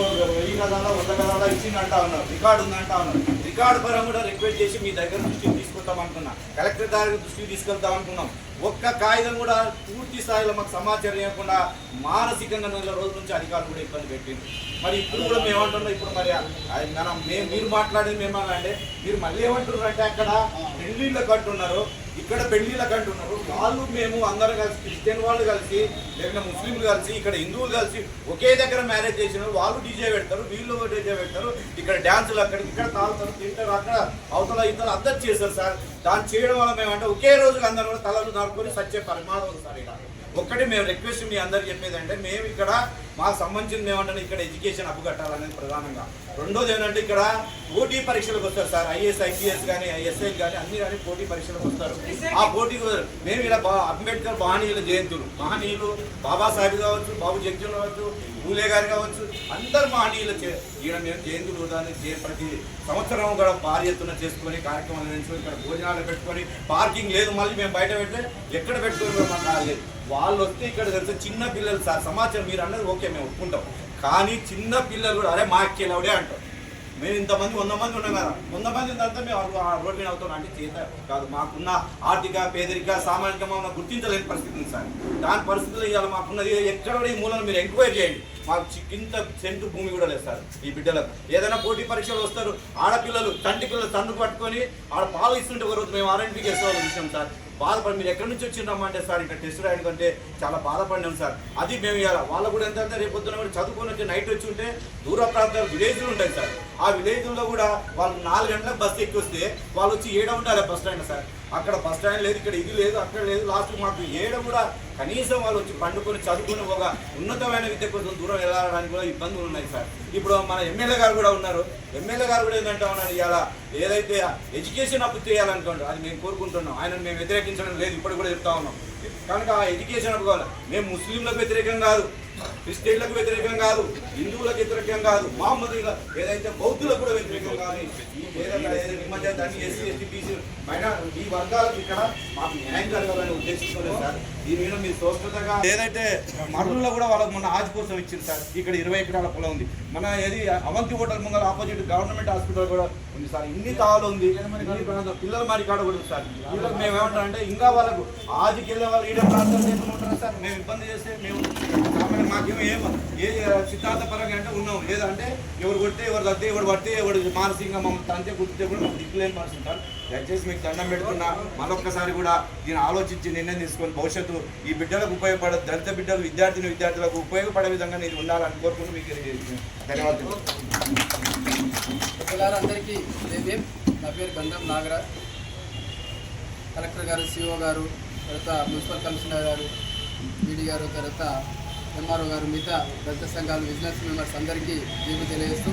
మాకు వెయ్యి గదాల వంద గదాల ఇచ్చిందంటా ఉన్నారు. రికార్డు ఉందంటా ఉన్నారు. రికార్డు పరం కూడా రిక్వెస్ట్ చేసి మీ దగ్గర దృష్టికి తీసుకుంటాం అనుకున్నా. కలెక్టర్ గారి దృష్టికి తీసుకెళ్తాం అనుకున్నాం. ఒక్క కాగితం కూడా పూర్తి స్థాయిలో మాకు సమాచారం ఇవ్వకుండా మానసికంగా నెల రోజుల నుంచి అధికారులు కూడా ఇబ్బంది పెట్టింది మరి ఇప్పుడు కూడా మేము ఏమంటున్నాం? ఇప్పుడు మరి అది మనం మేము మీరు మాట్లాడేది మేము అంటే మీరు మళ్ళీ ఏమంటున్నారు అంటే అక్కడ ఢిల్లీలో కట్టున్నారు. ఇక్కడ పెళ్ళిళ్ళకి అంటున్నారు వాళ్ళు మేము అందరం కలిసి క్రిస్టియన్ వాళ్ళు కలిసి లేకుంటే ముస్లింలు కలిసి ఇక్కడ హిందువులు కలిసి ఒకే దగ్గర మ్యారేజ్ చేసిన వాళ్ళు డీజే పెడతారు వీళ్ళు డీజే పెడతారు. ఇక్కడ డ్యాన్సులు అక్కడ ఇక్కడ తాగుతారు తింటారు అక్కడ అవతల ఇతర అందరు చేస్తారు సార్. దాన్ని చేయడం వల్ల మేమంటే ఒకే రోజు అందరూ తలలు నరుకొని సచ్చే పరిమాణం ఉంది సార్ ఇక్కడ. ఒక్కటి మేము రిక్వెస్ట్ మీ అందరికి చెప్పేది అంటే మేము ఇక్కడ మాకు సంబంధించింది ఏమంటే ఇక్కడ ఎడ్యుకేషన్ అప్పు కట్టాలనేది ప్రధానంగా. రెండోది ఏంటంటే ఇక్కడ పోటీ పరీక్షలకు వస్తారు సార్ ఐఏఎస్ ఐపీఎస్ కానీ ఐఎస్ఐ కానీ అన్ని కానీ పోటీ పరీక్షలకు వస్తారు. ఆ పోటీ మేము ఇలా బా అంబేద్కర్ మహనీయుల జయంతులు మహనీయులు బాబాసాహెబ్ కావచ్చు బాబు జగ్జన్ కావచ్చు పూలే గారు కావచ్చు అందరు మహనీయుల ఈయన మేము జయంతులు దాన్ని చే- ప్రతి సంవత్సరం కూడా భారీ ఎత్తున చేసుకొని కార్యక్రమాలు నిర్వహించుకొని ఇక్కడ భోజనాలు పెట్టుకొని పార్కింగ్ లేదు మళ్ళీ మేము బయట పెడితే ఎక్కడ పెట్టుకొని మాకు వాళ్ళు వస్తే ఇక్కడ తెలిసి చిన్న పిల్లలు సార్ సమాచారం మీరు అన్నది ఓకే మేము ఒప్పుకుంటాం. కానీ చిన్న పిల్లలు కూడా అరే మా అక్కేలవుడే అంటారు. మేము ఇంతమంది వంద మంది ఉన్నాం కదా. వంద మంది తర్వాత మేము ఆ రోడ్డు మీద అవుతున్నాం అంటే చేత కాదు. మాకున్న ఆర్థిక పేదరిక సామాజిక మమ్మల్ని గుర్తించలేని పరిస్థితి ఉంది సార్. దాని పరిస్థితులు ఇవాళ మాకున్నది ఎక్కడ కూడా ఈ మూలను మీరు ఎంక్వైరీ చేయండి. మాకు చి- సెంటు భూమి కూడా లేదు సార్ ఈ బిడ్డలకు. ఏదైనా పోటీ పరీక్షలు వస్తారు ఆడపిల్లలు తండ్రి పిల్లలు తండ్రి పట్టుకొని ఆడ పాలు ఇస్తుంటే ఒక రోజు మేము ఆర్ఎన్పీకి వేసుకోవాలి విషయం సార్. బాధపడి మీరు ఎక్కడి నుంచి వచ్చిండ్రమ్మంటే సార్ ఇక్కడ టెస్ట్ రాయడానికంటే చాలా బాధపడినాం సార్. అది మేము ఇవ్వాలి వాళ్ళు కూడా ఎంత అంటే రేపు పొద్దున కూడా చదువుకొని వచ్చి నైట్ వచ్చి ఉంటే దూర ప్రాంతాలు విలేజ్లు ఉంటాయి సార్. ఆ విలేజ్లో కూడా వాళ్ళు నాలుగు గంటలకు బస్సు ఎక్కి వస్తే వాళ్ళు వచ్చి ఏడ ఉండాలి బస్ స్టాండ్ సార్? అక్కడ బస్ స్టాండ్ లేదు ఇక్కడ ఇది లేదు అక్కడ లేదు లాస్ట్ మాకు ఏడ కూడా కనీసం వాళ్ళు వచ్చి పండుకొని చదువుకుని ఒక ఉన్నతమైన విద్య కోసం దూరం వెళ్ళడానికి కూడా ఇబ్బందులు ఉన్నాయి సార్. ఇప్పుడు మన ఎమ్మెల్యే గారు కూడా ఉన్నారు. ఎమ్మెల్యే గారు కూడా ఏంటంటే ఉన్నారు ఇవాళ ఏదైతే ఎడ్యుకేషన్ అప్పు చేయాలనుకోండి అది మేము కోరుకుంటున్నాం. ఆయన మేము వ్యతిరేకించడం లేదు ఇప్పుడు కూడా చెప్తా ఉన్నాం. కనుక ఆ ఎడ్యుకేషన్ అప్పు కావాలి. మేము ముస్లింలకు వ్యతిరేకం కాదు. క్రిస్టియన్లకు వ్యతిరేకం కాదు హిందువులకు వ్యతిరేకం కాదు మహమ్మదుల ఏదైతే బౌద్ధులకు కూడా వ్యతిరేకం కాదు ఈ ఈ మధ్య దాన్ని ఎస్సీ ఎస్టీ బీసీ పైన ఈ వర్గాలకు ఇక్కడ మాకు న్యాయం జరగాలని ఉద్దేశించుకోలేదు సార్. దీని మీద మీరు స్పష్టతగా ఏదైతే మరణంలో కూడా వాళ్ళకి మొన్న ఆజ్ కోసం ఇచ్చింది సార్ ఇక్కడ ఇరవై ఎకరాల పొలం ఉంది. మన ఏది అవంతి హోటల్ ముందర ఆపోజిట్ గవర్నమెంట్ హాస్పిటల్ కూడా ఉంది సార్. ఇన్ని తాళ్ళు ఉంది పిల్లల మరి కాడ కూడా సార్. పిల్లలు మేము ఏమంటారంటే ఇంకా వాళ్ళకు ఆదికి వెళ్ళే వాళ్ళు ఈడ ప్రాంతాలు చేసుకుంటారు సార్? మేము ఇబ్బంది చేస్తే మేము కాబట్టి మాకేమో ఏం ఏ సిద్ధాంతపరంగా అంటే ఉన్నాం. లేదంటే ఎవరు కొడితే ఎవరు తగ్గితే ఎవరు పడితే ఎవరు మానసికంగా మమ్మల్ని తంతే గుర్తితే కూడా మాకు దిక్కులేని పరిస్థితి దయచేసి మీకు దండం పెడుతున్నా. మరొక్కసారి కూడా దీన్ని ఆలోచించి నిర్ణయం తీసుకొని భవిష్యత్తు ఈ బిడ్డలకు ఉపయోగపడే దళిత బిడ్డలు విద్యార్థిని విద్యార్థులకు ఉపయోగపడే విధంగా నేను ఉండాలని కోరుకుంటూ మీకు ధన్యవాదాలు. పిల్లలందరికీ ఉదయం నా పేరు గంధం నాగరాజ్. కలెక్టర్ గారు సిఓ గారు తర్వాత మున్సిపల్ కమిషనర్ గారు ఈడీ గారు తర్వాత ఎంఆర్ఓ గారు మిగతా పెద్ద సంఘాలు బిజినెస్ మెంబర్స్ అందరికీ దీన్ని తెలియజేస్తూ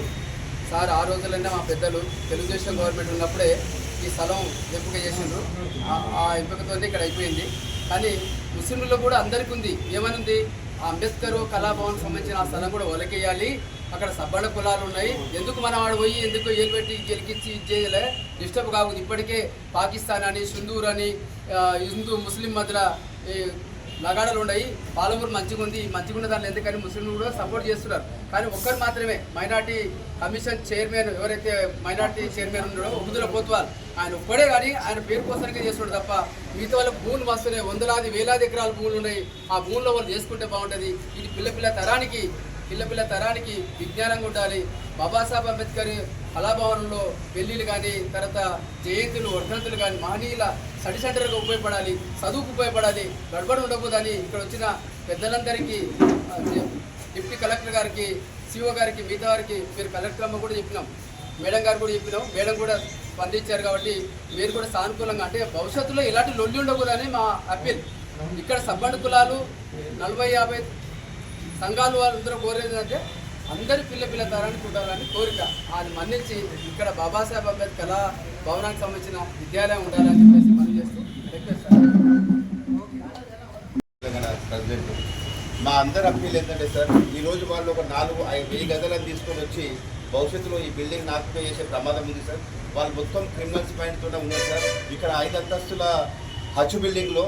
సార్ ఆ రోజులనే మా పెద్దలు తెలుగుదేశం గవర్నమెంట్ ఉన్నప్పుడే ఈ స్థలం ఎంపిక చేసిండ్రు. ఆ- ఎంపికతోనే ఇక్కడ అయిపోయింది. కానీ ముస్లింలలో కూడా అందరికీ ఉంది. ఏమనుంది? ఆ అంబేద్కర్ కళాభవన్ సంబంధించిన ఆ స్థలం కూడా ఒలకేయాలి అక్కడ సబ్బళ్ళ కులాలు ఉన్నాయి. ఎందుకు మనం ఆడ పోయి ఎందుకు ఏలు పెట్టి గెలికిచ్చి ఇది చేయలే? డిస్టర్బ్ కాకుండా ఇప్పటికే పాకిస్తాన్ అని సింధూర్ అని హిందూ ముస్లిం మధ్య లగాడలు ఉన్నాయి పాలమూరు మంచిగా ఉంది మంచిగా ఉన్న దాంట్లో ఎందుకని ముస్లింలు కూడా సపోర్ట్ చేస్తున్నారు. కానీ ఒక్కరు మాత్రమే మైనార్టీ కమిషన్ చైర్మన్ ఎవరైతే మైనార్టీ చైర్మన్ ఉన్నాడో ఉబుదుల పోత్వాల్ ఆయన ఒక్కడే కానీ ఆయన పేరు కోసానికే చేస్తున్నాడు తప్ప మిగతా వాళ్ళ భూములు వస్తున్నాయి వందలాది వేలాది ఎకరాల భూములు ఉన్నాయి. ఆ భూముల్లో వాళ్ళు చేసుకుంటే బాగుంటుంది. ఇది పిల్ల పిల్ల తరానికి పిల్లపిల్ల తరానికి విజ్ఞానంగా ఉండాలి బాబాసాహెబ్ అంబేద్కర్ కళాభవనంలో పెళ్ళిలు కానీ తర్వాత జయంతులు వర్ధంతులు కానీ మహనీయుల స్టడీ సెంటర్గా ఉపయోగపడాలి చదువుకు ఉపయోగపడాలి గడబడి ఉండకూడదని ఇక్కడ వచ్చిన పెద్దలందరికీ ఆ, డిప్యూటీ కలెక్టర్ గారికి సిఓ గారికి మిగతా వారికి మీరు కలెక్టర్ అమ్మ కూడా చెప్పినాం. మేడం గారు కూడా చెప్పినాం. మేడం కూడా స్పందించారు కాబట్టి మీరు కూడా సానుకూలంగా అంటే భవిష్యత్తులో ఇలాంటి లొల్లి ఉండకూడదని మా అప్పీల్. ఇక్కడ సబ్బండ్ కులాలు నలభై యాభై సంఘాలు వాళ్ళందరూ కోరేది అంటే అందరి పిల్ల పిల్ల తరానికి ఉండాలని కోరిక. అది మన్నించి ఇక్కడ బాబాసాహెబ్ అంబేద్కర్ కళా భవనానికి సంబంధించిన విద్యాలయం ఉండాలని చెప్పేసి మనం చేస్తూ ప్రెసిడెంట్ మా అందరి అప్పీల్ ఏంటంటే సార్ ఈరోజు వాళ్ళు ఒక నాలుగు ఐదు వెయ్యి గదులను తీసుకొని వచ్చి భవిష్యత్తులో ఈ బిల్డింగ్ నాశనం చేసే ప్రమాదం ఉంది సార్. వాళ్ళు మొత్తం క్రిమినల్స్ పాయింట్తో ఉన్నారు సార్. ఇక్కడ ఐదు అంతస్తుల హచ్చు బిల్డింగ్లో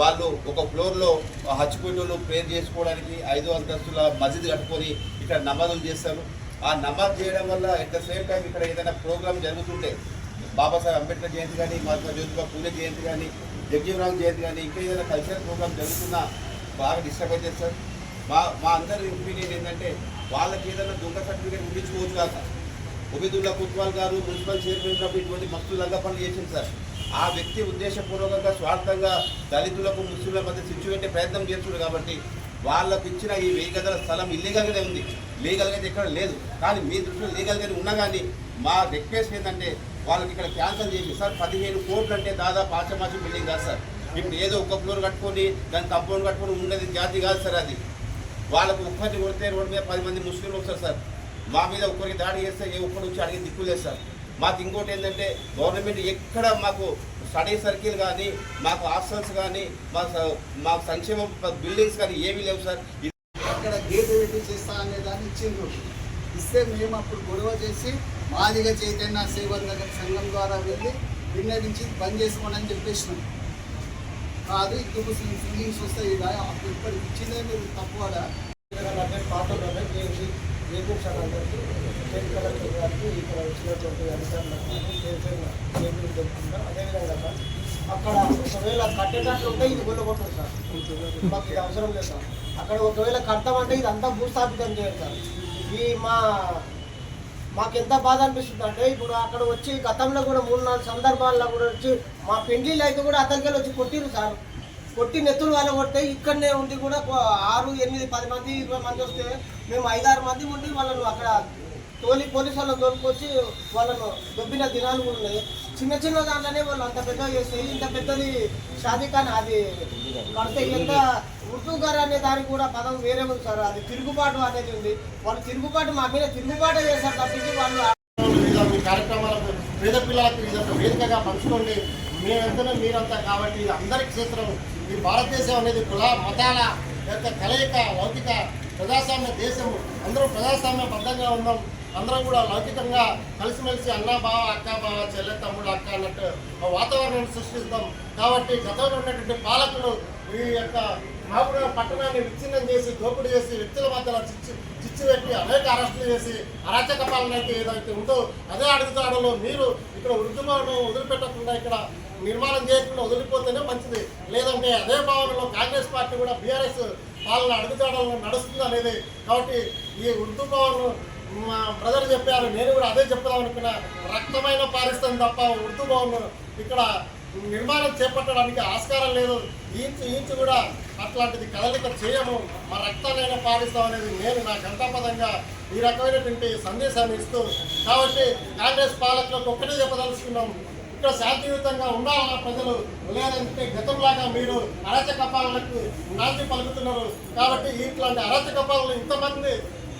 వాళ్ళు ఒక ఫ్లోర్లో హచ్చిపీటలు ప్రేర్ చేసుకోవడానికి ఐదు అంతస్తుల మసీద్ కట్టుకొని ఇక్కడ నమాజులు చేస్తారు. ఆ నమాజ్ చేయడం వల్ల ఎట్ ద సేమ్ టైం ఇక్కడ ఏదైనా ప్రోగ్రామ్ జరుగుతుంటే బాబాసాహెబ్ అంబేద్కర్ జయంతి కానీ మహాత్మా జ్యోతిబా పూజ జయంతి కానీ జగ్జీవరామ్ జయంతి కానీ ఇంకా ఏదైనా కల్చరల్ ప్రోగ్రామ్ జరుగుతున్నా బాగా డిస్టర్బ్ అయితే సార్. మా మా అందరి ఒపీనియన్ ఏంటంటే వాళ్ళకి ఏదైనా దొంగ సర్టిఫికేట్ ఉండించుకోవచ్చు కాదు సార్. ఒబిదుల్లా కుత్వాల్ గారు మున్సిపల్ చైర్మన్ ఇటువంటి మస్తు లంగా పనులు చేసింది సార్. ఆ వ్యక్తి ఉద్దేశపూర్వకంగా స్వార్థంగా దళితులకు ముస్లింల మధ్య సిచ్చు పెట్టే ప్రయత్నం చేస్తున్నారు కాబట్టి వాళ్ళకు ఇచ్చిన ఈ వెయ్యి గదల స్థలం ఇల్లీగల్గానే ఉంది. లీగల్గా అయితే ఎక్కడ లేదు. కానీ మీ దృష్టిలో లీగల్గానే ఉన్నా కానీ మా రిక్వెస్ట్ ఏంటంటే వాళ్ళకి ఇక్కడ క్యాన్సల్ చేసి సార్ పదిహేను కోట్లు అంటే దాదాపు ఆచమాచి బిల్డింగ్ కాదు సార్. ఇప్పుడు ఏదో ఒక ఫ్లోర్ కట్టుకొని దాని కంపౌండ్ కట్టుకొని ఉండేది జాతి కాదు సార్ అది. వాళ్ళకు ఒక్కరిని కొడితే రోడ్డు మీద పది మంది ముస్లింలు వస్తారు సార్. మా మీద ఒక్కరికి దాడి చేస్తే ఏ ఒక్కరు వచ్చి అడిగి దిక్కులేదు సార్. మాకు ఇంకోటి ఏంటంటే గవర్నమెంట్ ఎక్కడ మాకు స్టడీ సర్కిల్ కానీ మాకు హాస్టల్స్ కానీ మా స- మాకు సంక్షేమ బిల్డింగ్స్ కానీ ఏమీ లేవు సార్. అక్కడ గేట్ పెట్టి చేస్తా అనే దాన్ని ఇచ్చిండ్రు. ఇస్తే మేము అప్పుడు గొడవ చేసి మాదిగ చైతన్య సేవా నగర్ సంఘం ద్వారా వెళ్ళి విన్నవించి బంద్ చేసుకోండి అని చెప్పేసినాం. కాదు ఇంకో ఫీలింగ్స్ వస్తాయి ఇలా అప్పుడు ఇప్పటికి ఇచ్చిందే మీరు తప్పు కూడా పాటలోనే ఏపీ వేదించాలందరికీ స్టేట్ కలెక్టర్ గారికి ఇక్కడ వచ్చినటువంటి అధికారులకు చేతులు చెప్తుందా అదేవిధంగా సార్ అక్కడ ఒకవేళ కట్టేటట్లు ఉంటే ఇది కొల్లగొట్టదు సార్. మాకు ఇది అవసరం లేదు సార్. అక్కడ ఒకవేళ కడతామంటే ఇది అంతా భూస్థాపితం చేయాలి సార్. ఈ మా మాకు ఎంత బాధ అనిపిస్తుంది అంటే ఇప్పుడు అక్కడ వచ్చి గతంలో కూడా మూడు నాలుగు సందర్భాల్లో కూడా వచ్చి మా పెండ్లీలు అయితే కూడా అతనికి వచ్చి కొట్టిరు సార్. కొట్టి నెత్తులు వల్ల కొడితే ఇక్కడనే ఉండి కూడా ఆరు ఎనిమిది పది మంది ఇరవై మంది వస్తే మేము ఐదారు మంది ఉండి వాళ్ళను అక్కడ తోలి పోలీసు వాళ్ళని తోలుకొచ్చి వాళ్ళను దొబ్బిన దినాలు కూడా ఉన్నాయి. చిన్న చిన్న దాంట్లోనే వాళ్ళు అంత పెద్దగా చేస్తే ఇంత పెద్దది షాదీఖాన్ అది కడితే ఎంత? ఉర్దూ గారు అనే దానికి కూడా పదం వేరే ఉంది సార్. అది తిరుగుబాటు అనేది ఉంది. వాళ్ళు తిరుగుబాటు మా మీద తిరుగుబాటు చేస్తారు తప్పించి వాళ్ళు కార్యక్రమాలకు పేద పిల్లలకు ఇది ఒక వేదికగా పంచుకోండి. మేమెంతనో మీరంతా కాబట్టి ఇది అందరి క్షేత్రం. ఈ భారతదేశం అనేది కుల మతాల యొక్క కలయిక లౌకిక ప్రజాస్వామ్య దేశం అందరూ ప్రజాస్వామ్య బద్ధంగా ఉన్నాం. అందరం కూడా లౌకికంగా కలిసిమెలిసి అన్న బావ అక్క బావ చెల్లె తమ్ముడు అక్క అన్నట్టు వాతావరణాన్ని సృష్టిస్తాం. కాబట్టి గతంలో ఉన్నటువంటి పాలకులు ఈ యొక్క మహబూబ్ పట్టణాన్ని విచ్ఛిన్నం చేసి దోపిడీ చేసి వ్యక్తుల మధ్యలో చిచ్చు చిచ్చు పెట్టి అనేక అరెస్టులు చేసి అరాచక పాలన అయితే ఏదైతే ఉందో అదే అడుగుతాడలో మీరు ఇక్కడ ఉద్యమాలను వదిలిపెట్టకుండా ఇక్కడ నిర్మాణం చేయకుండా వదిలిపోతేనే మంచిది. లేదంటే అదే భావనలో కాంగ్రెస్ పార్టీ కూడా బీఆర్ఎస్ పాలన అడుగుతాడలో నడుస్తుంది అనేది. కాబట్టి ఈ ఉర్దూ భవన్ మా బ్రదర్ చెప్పారు నేను కూడా అదే చెప్దాం అనుకున్నా రక్తమైన పారిస్తాను తప్ప ఉర్దూ భవన్ ఇక్కడ నిర్మాణం చేపట్టడానికి ఆస్కారం లేదు. ఈంచు ఈంచు కూడా అట్లాంటిది కదలిక చేయము. మా రక్తాన్నైనా పాటిస్తాం అనేది నేను నా ఘంటాపదంగా ఈ రకమైనటువంటి సందేశాన్ని ఇస్తూ కాబట్టి కాంగ్రెస్ పాలకులకు ఒక్కటే చెప్పదలుచుకున్నాం. ఇక్కడ శాంతియుతంగా ఉండాలన్న ప్రజలు లేదంటే గతంలాగా మీరు అరాచకపాలకు నాంది పలుకుతున్నారు. కాబట్టి ఇట్లాంటి అరాచకపాలను ఇంతమంది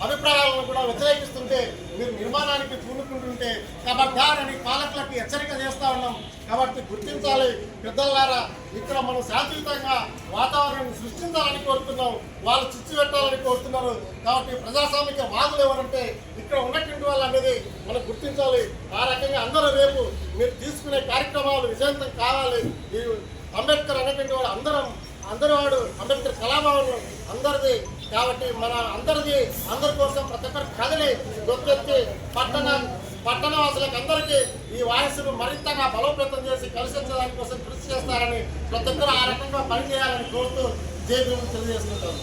అభిప్రాయాలను కూడా వ్యతిరేకిస్తుంటే మీరు నిర్మాణానికి పూనుకుంటుంటే కబడ్డారని పాలకులకు హెచ్చరిక చేస్తా ఉన్నాం. కాబట్టి గుర్తించాలి. పెద్దలారా ఇక్కడ మనం శాంతియుతంగా వాతావరణాన్ని సృష్టించాలని కోరుతున్నాం. వాళ్ళు చిచ్చు పెట్టాలని కోరుతున్నారు. కాబట్టి ప్రజాస్వామిక వాదులు ఎవరంటే ఇక్కడ ఉన్నటువంటి వాళ్ళు అనేది మనం గుర్తించాలి. ఆ రకంగా అందరూ రేపు మీరు తీసుకునే కార్యక్రమాలు విజయవంతం కావాలి. అంబేద్కర్ అనేటువంటి వాడు అందరం అందరూ వాడు అంబేద్కర్ కళాభవన్ అందరిది కాబట్టి మన అందరిది అందరి కోసం ప్రతి ఒక్కరు కదిలి గొంతెత్తి పట్టణ పట్టణ వాసులకు అందరికీ ఈ వాయిస్ను మరింతగా బలోపేతం చేసి కలిసి కోసం కృషి చేస్తారని ప్రతి ఒక్కరు ఆ రకంగా పనిచేయాలని కోరుతూ జై భీములు తెలియజేస్తుంటారు